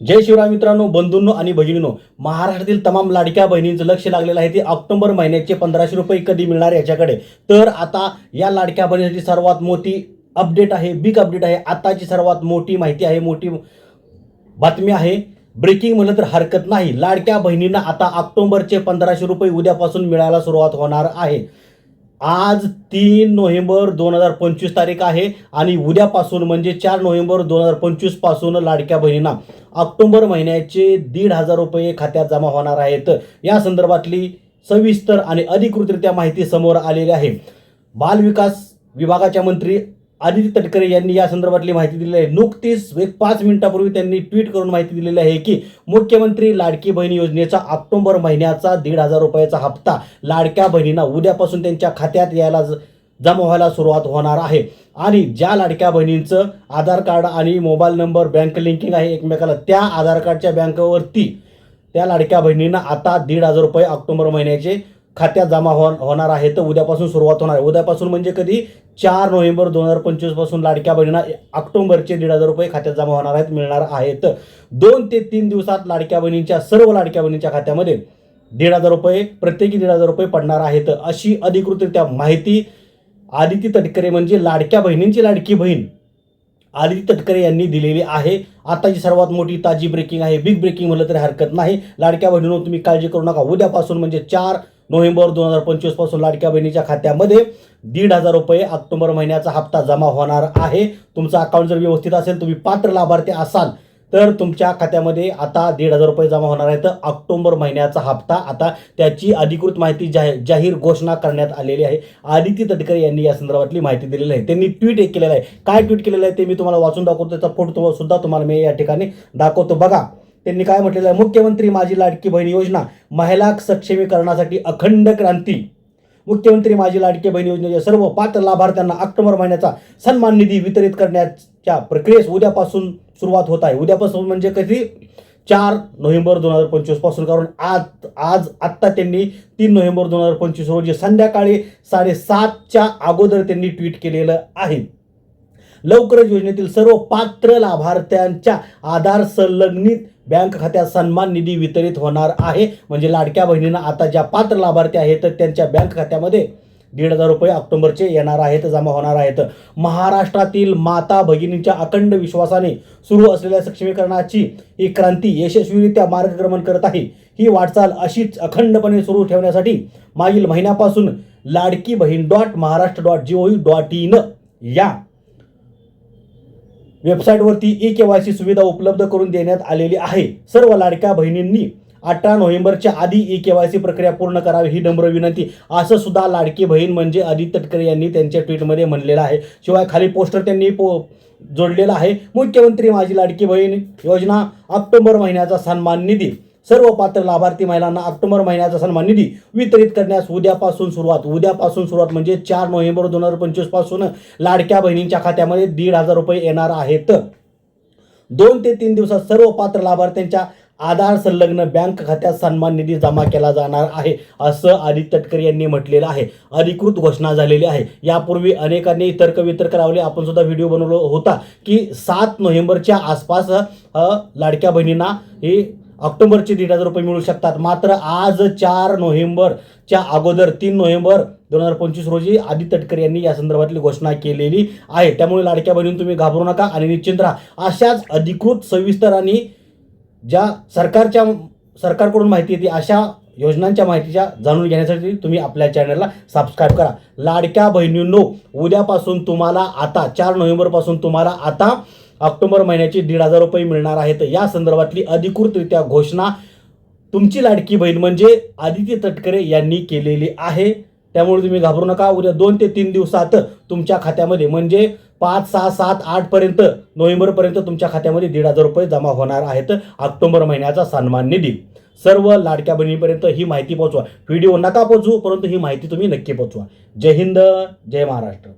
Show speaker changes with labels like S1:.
S1: जय शिवराय मित्रांनो बंधूंनो आणि बहिणींनो महाराष्ट्रातील तमाम लाडक्या बहिणींचं लक्ष लागलेलं आहे ते ऑक्टोबर महिन्याचे पंधराशे रुपये कधी मिळणार याच्याकडे. तर आता या लाडक्या बहिणीसाठी सर्वात मोठी अपडेट आहे बिग अपडेट आहे. आताची सर्वात मोठी माहिती आहे मोठी बातमी आहे. ब्रेकिंग म्हणलं तर हरकत नाही. लाडक्या बहिणींना आता ऑक्टोबरचे पंधराशे रुपये उद्यापासून मिळायला सुरुवात होणार आहे. आज तीन नोव्हेंबर दोन हजार पंचवीस तारीख आहे आणि उद्यापासून म्हणजे चार नोव्हेंबर दोन हजार पंचवीसपासून लाडक्या बहिणींना ऑक्टोबर महिन्याचे दीड हजार रुपये खात्यात जमा होणार आहेत. या संदर्भातली सविस्तर आणि अधिकृतरित्या माहिती समोर आलेली आहे. बालविकास विभागाच्या मंत्री आदित्य तटकरे यांनी या संदर्भातली माहिती दिलेली आहे. नुकतीच एक पाच मिनिटापूर्वी त्यांनी ट्विट करून माहिती दिलेली आहे की मुख्यमंत्री लाडकी बहीण योजनेचा ऑक्टोबर महिन्याचा दीड हजार रुपयाचा हप्ता लाडक्या बहिणींना उद्यापासून त्यांच्या खात्यात यायला ज- जमा व्हायला सुरुवात होणार आहे. आणि ज्या लाडक्या बहिणींचं आधार कार्ड आणि मोबाईल नंबर बँक लिंकिंग आहे एकमेकाला त्या आधार कार्डच्या बँकवरती त्या लाडक्या बहिणींना आता दीड हजार रुपये ऑक्टोबर महिन्याचे खात्यात जमा हो होणार आहे. तर उद्यापासून सुरुवात होणार आहे. उद्यापासून म्हणजे कधी? चार नोव्हेंबर दोन हजार पंचवीसपासून लाडक्या बहिणींना ऑक्टोबरचे दीड हजार रुपये खात्यात जमा होणार आहेत मिळणार आहेत. दोन ते तीन दिवसात लाडक्या बहिणींच्या सर्व लाडक्या बहिणींच्या खात्यामध्ये दीड हजार रुपये प्रत्येकी दीड हजार रुपये पडणार आहेत. अशी अधिकृतरित्या माहिती आदिती तटकरे म्हणजे लाडक्या बहिणींची लाडकी बहीण. आदिती तटकरे यांनी दिलेली आहे. आताची सर्वात मोठी ताजी ब्रेकिंग आहे. बिग ब्रेकिंग म्हटलं तरी हरकत नाही. लाडक्या बहिणींवर तुम्ही काळजी करू नका. उद्यापासून म्हणजे चार नोव्हेंबर दोन हजार पंचवीसपासून लाडक्या बहिणीच्या खात्यामध्ये दीड हजार रुपये ऑक्टोबर महिन्याचा हप्ता जमा होणार आहे. तुमचा अकाउंट जर व्यवस्थित असेल तुम्ही पात्र लाभार्थी असाल तर तुमच्या खात्यामध्ये आता दीड हजार रुपये जमा होणार आहे तर ऑक्टोबर महिन्याचा हप्ता आता त्याची अधिकृत माहिती जाहीर जाहीर घोषणा करण्यात आलेली आहे. आदित्य तटकरे यांनी या संदर्भातली माहिती दिलेली आहे. त्यांनी ट्विट एक केलेलं आहे. काय ट्विट केलेलं आहे ते मी तुम्हाला वाचून दाखवतो. त्याचा फोटो सुद्धा तुम्हाला मी या ठिकाणी दाखवतो. बघा त्यांनी काय म्हटलेलं आहे? मुख्यमंत्री माझी लाडकी बहीण योजना महिला सक्षमीकरणासाठी अखंड क्रांती. मुख्यमंत्री माझी लाडके बहीण योजनेच्या सर्व पात्र लाभार्थ्यांना ऑक्टोबर महिन्याचा सन्मान निधी वितरित करण्याच्या प्रक्रियेस उद्यापासून सुरुवात होत आहे. उद्यापासून म्हणजे कधी चार नोव्हेंबर दोन हजार पंचवीसपासून. कारण आज आज आत्ता त्यांनी तीन नोव्हेंबर दोन हजार पंचवीस रोजी संध्याकाळी साडेसातच्या अगोदर त्यांनी ट्विट केलेलं आहे. लवकरच योजनेतील सर्व पात्र लाभार्थ्यांच्या आधार संलग्नित बँक खात्यात सन्मान निधी वितरित होणार आहे. म्हणजे लाडक्या बहिणींना आता ज्या पात्र लाभार्थी आहेत तर त्यांच्या बँक खात्यामध्ये दीड हजार रुपये ऑक्टोबरचे येणार आहेत जमा होणार आहेत. महाराष्ट्रातील माता भगिनींच्या अखंड विश्वासाने सुरू असलेल्या सक्षमीकरणाची ही क्रांती यशस्वीरित्या मार्गक्रमण करत आहे. ही वाटचाल अशीच अखंडपणे सुरू ठेवण्यासाठी मागील महिन्यापासून Ladki Bahin dot Maharashtra dot G O dot in या वेबसाईटवरती ई के वाय सी सुविधा उपलब्ध करून देण्यात आलेली आहे. सर्व लाडक्या बहिणींनी अठरा नोव्हेंबरच्या आधी ई के वाय सी प्रक्रिया पूर्ण करावी ही नम्र विनंती. असं सुद्धा लाडकी बहीण म्हणजे आदित्य तटकरे यांनी त्यांच्या ट्विटमध्ये म्हणलेलं आहे. शिवाय खाली पोस्टर त्यांनी पो जोडलेलं आहे. मुख्यमंत्री माझी लाडकी बहीण योजना ऑक्टोबर महिन्याचा सन्मान निधी. सर्व पात्र लाभार्थी महिलांना ऑक्टोबर महिन्याचा सन्मान निधी वितरित करण्यास उद्यापासून सुरुवात. उद्यापासून सुरुवात म्हणजे चार नोव्हेंबर दोन हजार पंचवीसपासून लाडक्या बहिणींच्या खात्यामध्ये दीड हजार रुपये येणार आहेत. दोन ते तीन दिवसात सर्व पात्र लाभार्थ्यांच्या आधार संलग्न बँक खात्यात सन्मान निधी जमा केला जाणार आहे असं आदित्य तटकरे यांनी म्हटलेलं आहे. अधिकृत घोषणा झालेली आहे. यापूर्वी अनेकांनी तर्कवितर्क लावले. आपण सुद्धा व्हिडिओ बनवला होता की सात नोव्हेंबरच्या आसपास लाडक्या बहिणींना ही ऑक्टोबरचे दीड हजार रुपये मिळू शकतात. मात्र आज चार नोव्हेंबरच्या अगोदर तीन नोव्हेंबर दोन हजार पंचवीस रोजी आदित्य तटकरे यांनी या संदर्भातली घोषणा केलेली आहे. त्यामुळे लाडक्या बहिणी तुम्ही घाबरू नका आणि निश्चिंत राहा. अशाच अधिकृत सविस्तर आणि ज्या सरकारच्या सरकारकडून माहिती येते अशा योजनांच्या माहितीच्या जाणून घेण्यासाठी तुम्ही आपल्या चॅनलला सबस्क्राईब करा. लाडक्या बहिणींनो उद्यापासून तुम्हाला आता चार नोव्हेंबरपासून तुम्हाला आता ऑक्टोबर महिन्याची दीड हजार रुपये मिळणार आहेत या संदर्भातली अधिकृतरित्या घोषणा तुमची लाडकी बहीण म्हणजे आदित्य तटकरे यांनी केलेली आहे. त्यामुळे तुम्ही घाबरू नका. उद्या दोन ते तीन दिवसात तुमच्या खात्यामध्ये म्हणजे पाच सहा सात आठपर्यंत नोव्हेंबरपर्यंत तुमच्या खात्यामध्ये दीड हजार रुपये जमा होणार आहेत. ऑक्टोबर महिन्याचा सन्मान निधी. सर्व लाडक्या बहिणीपर्यंत ही माहिती पोहोचवा. व्हिडिओ नका पोहोचवू परंतु ही माहिती तुम्ही नक्की पोहोचवा जय हिंद जय महाराष्ट्र.